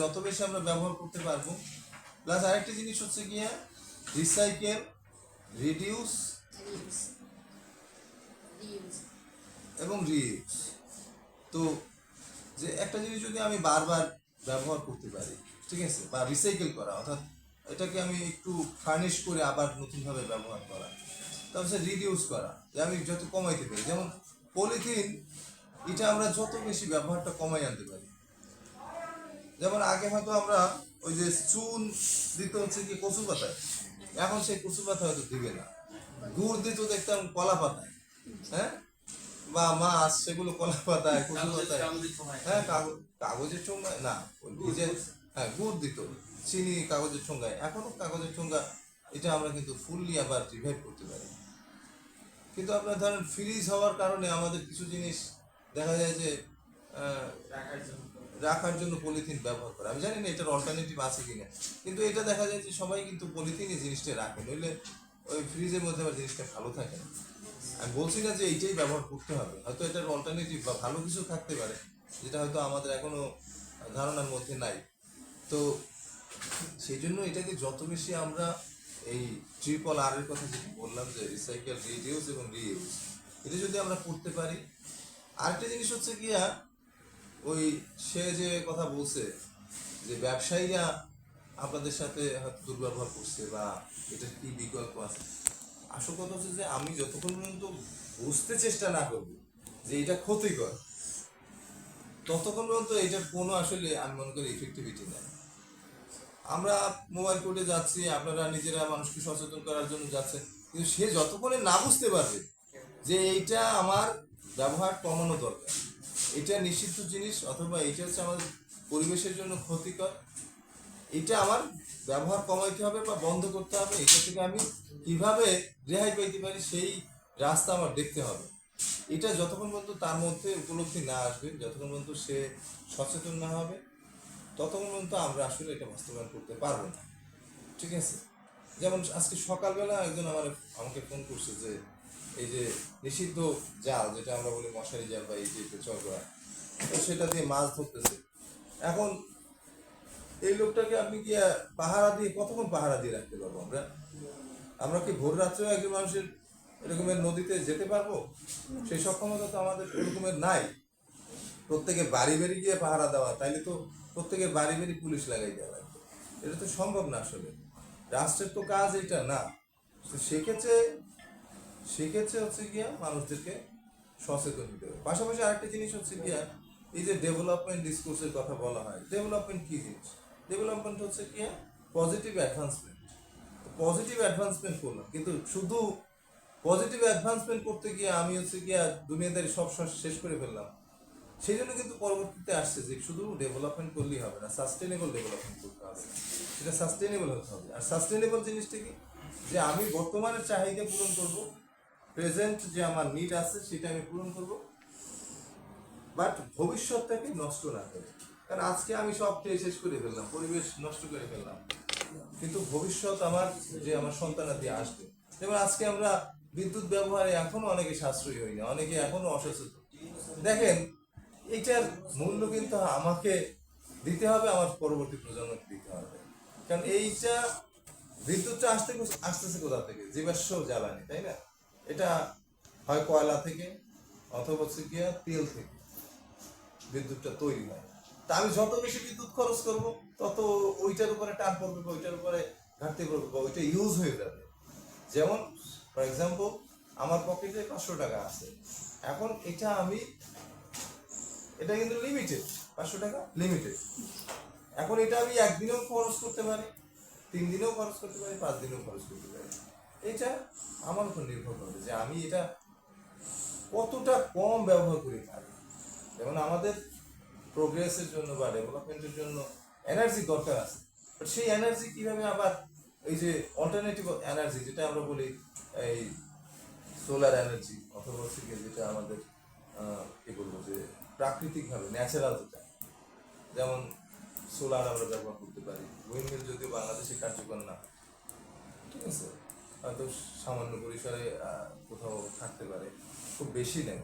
যত বেশি আমরা ব্যবহার করতে পারব প্লাস আরেকটা জিনিস হচ্ছে গিয়ে রিসাইকেল রিডিউস এবং রিইউজ তো যে একটা জিনিস যদি আমি বারবার ব্যবহার করতে পারি, ঠিক আছে, বা রিসাইকেল করা, অর্থাৎ এটাকে আমি একটু ফার্নিশ করে আবার নতুনভাবে ব্যবহার করা, তারপর হচ্ছে রিডিউস করা, যে আমি যত কমাইতে পারি, যেমন পলিথিন এটা আমরা যত বেশি ব্যবহারটা কমাই আনতে পারি। যেমন আগে হয়তো আমরা ওই যে চুন দিতে হচ্ছে কি কচু পাতায় এখন সেই কচু পাতা হয়তো দিবে না। গুড় দিত দেখতাম কলা পাতায় হ্যাঁ? বা মাছ সেগুলো কলা পাতায় কচু পাতায়। হ্যাঁ কাগজ কাগজের ঠোঙ্গায় না ভিজে হ্যাঁ গুড় দিত। চিনি কাগজের ঠোঙ্গায় এখনও কাগজের ঠোঙ্গা এটা আমরা কিন্তু ফুললি আবার রিভাইভ করতে পারি। কিন্তু আপনার ধরেন ফ্রিজ হওয়ার কারণে আমাদের কিছু জিনিস দেখা যায় যে রাখার জন্য পলিথিন ব্যবহার করে। আমি জানি না এটার অল্টারনেটিভ আছে কিনা। কিন্তু এটা দেখা যায় যে সবাই কিন্তু পলিথিনই জিনিসটা রাখে। নইলে ওই ফ্রিজের মধ্যে আবার জিনিসটা ভালো থাকে না। আমি বলছি না যে এইটাই ব্যবহার করতে হবে। হয়তো এটার অল্টারনেটিভ বা ভালো কিছু থাকতে পারে, যেটা হয়তো আমাদের এখনও ধারণার মধ্যে নাই। তো সেই জন্য এটাকে যত বেশি আমরা এই ট্রিপল আর এর কথা যেটা বললাম যে রিসাইকেল রিডিউস এবং রিইউজ এটা যদি আমরা করতে পারি, আরেকটা জিনিস হচ্ছে গিয়া ওই সে যে কথা বলছে যে ব্যবসায়ীরা আপনাদের সাথে হয়তো দুর্ব্যবহার করছে বা এটার কি বিকল্প আছে, আসল কথা হচ্ছে যে আমি যতক্ষণ পর্যন্ত বুঝতে চেষ্টা না করব যে এটা ক্ষতিকর, ততক্ষণ পর্যন্ত এটার কোনো আসলে আমি মনে করি ইফেক্টিভিটি নেই। আমরা মোবাইল কোর্টে যাচ্ছি, আপনারা নিজেরা মানুষকে সচেতন করার জন্য যাচ্ছেন কিন্তু সে যতক্ষণে না বুঝতে পারবে যে এইটা আমার ব্যবহার কমানো দরকার। এটা নিষিদ্ধ জিনিস অথবা এটা হচ্ছে আমাদের পরিবেশের জন্য ক্ষতিকর। এটা আমার ব্যবহার কমাইতে হবে বা বন্ধ করতে হবে, এটা থেকে আমি কীভাবে রেহাই পাইতে পারি সেই রাস্তা আমার দেখতে হবে। এটা যতক্ষণ পর্যন্ত তার মধ্যে উপলব্ধি না আসবে, যতক্ষণ পর্যন্ত সে সচেতন না হবে, ততক্ষণ পর্যন্ত আমরা আসলে এটা বাস্তবায়ন করতে পারব না। ঠিক আছে? যেমন আজকে সকালবেলা একজন আমার, আমাকে ফোন করছে যে এই যে নিষিদ্ধ জাল, যেটা আমরা বলি মশারি জাল বা এই যে চলরা তো সেটা দিয়ে মাছ ধরতেছে। এখন এই লোকটাকে আপনি কি পাহারা দিয়ে কতক্ষণ পাহারা দিয়ে রাখতে পারব আমরা? আমরা কি ভোর রাত্রেও একজন মানুষের এরকমের নদীতে যেতে পারব? সেই সক্ষমতা তো আমাদের এরকমের নাই। প্রত্যেকের বাড়ি বাড়ি গিয়ে পাহারা দেওয়া, তাইলে তো প্রত্যেকের বাড়ি বাড়ি পুলিশ লাগাই দেওয়া লাগবে এটা তো সম্ভব না আসলে। রাষ্ট্রের তো কাজ এটা না। তো সেক্ষেত্রে সেক্ষেত্রে হচ্ছে গিয়া মানুষদেরকে সচেতন হতে হবে। পাশাপাশি আরেকটা জিনিস হচ্ছে গিয়া, এই যে ডেভেলপমেন্ট ডিসকোর্সের কথা বলা হয় ডেভেলপমেন্ট কি জিনিস? ডেভেলপমেন্ট হচ্ছে গিয়া পজিটিভ অ্যাডভান্সমেন্ট পজিটিভ অ্যাডভান্সমেন্ট করলাম, কিন্তু শুধু পজিটিভ অ্যাডভান্সমেন্ট করতে গিয়ে আমি হচ্ছে গিয়া দুনিয়াদারি সব শেষ করে ফেললাম, সেই জন্য কিন্তু পরবর্তীতে আসছে যে শুধু ডেভেলপমেন্ট করলেই হবে না সাস্টেনেবল ডেভেলপমেন্ট করতে হবে। সেটা সাস্টেনেবল হতে হবে। আর সাস্টেনেবল জিনিসটা কি? যে আমি বর্তমানের চাহিদা পূরণ করব প্রেজেন্ট যে আমার নিড আছে, সেটা আমি পূরণ করব। বাট ভবিষ্যৎটাকে নষ্ট না করে। কারণ আজকে আমি সব খেয়ে শেষ করে ফেললাম, পরিবেশ নষ্ট করে ফেললাম। কিন্তু ভবিষ্যৎ আমার, যে আমার সন্তানাদি আসবে। যেমন আজকে আমরা বিদ্যুৎ ব্যবহারে এখনও অনেকে সাশ্রয়ী হই না, অনেকে এখনও অসচেতন। দেখেন, এটার মূল্য কিন্তু আমাকে দিতে হবে, আমার পরবর্তী প্রজন্মকে দিতে হবে। কারণ এইটা, বিদ্যুৎটা আসতে, আসতেছে কোথা থেকে? জীবাশ্ম জ্বালানি, তাই না? এটা হয় কয়লা থেকে অথবা হচ্ছে গিয়া তেল থেকে বিদ্যুৎটা তৈরি হয়। তা আমি যত বেশি বিদ্যুৎ খরচ করব, তত ওইটার উপরে টান পড়বে বা ওইটার উপরে ঘাটতি পড়বে বা ওইটা ইউজ হয়ে যাবে। যেমন ফর এক্সাম্পল আমার পকেটে পাঁচশো টাকা আছে। এখন এটা আমি, এটা কিন্তু লিমিটেড পাঁচশো টাকা লিমিটেড এখন এটা আমি একদিনেও খরচ করতে পারি, তিন দিনেও খরচ করতে পারি, পাঁচ দিনেও খরচ করতে পারি। এটা আমার উপর নির্ভর করবে যে আমি এটা কতটা কম ব্যবহার করে থাকি যেমন আমাদের প্রোগ্রেসের জন্য বা ডেভেলপমেন্টের জন্য এনার্জি দরকার আছে। সেই এনার্জি কীভাবে আবার এই যে অল্টারনেটিভ এনার্জি যেটা আমরা বলি, এই সোলার এনার্জি অথবা হচ্ছে যেটা আমাদের কি বলব যে প্রাকৃতিকভাবে ন্যাচারাল যেটা। যেমন সোলার আমরা ব্যবহার করতে পারি। উইন্ডমিল যদিও বাংলাদেশে কার্যকর না। ঠিক আছে? হয়তো সামান্য পরিসরে কোথাও থাকতে পারে। খুব বেশি নেই।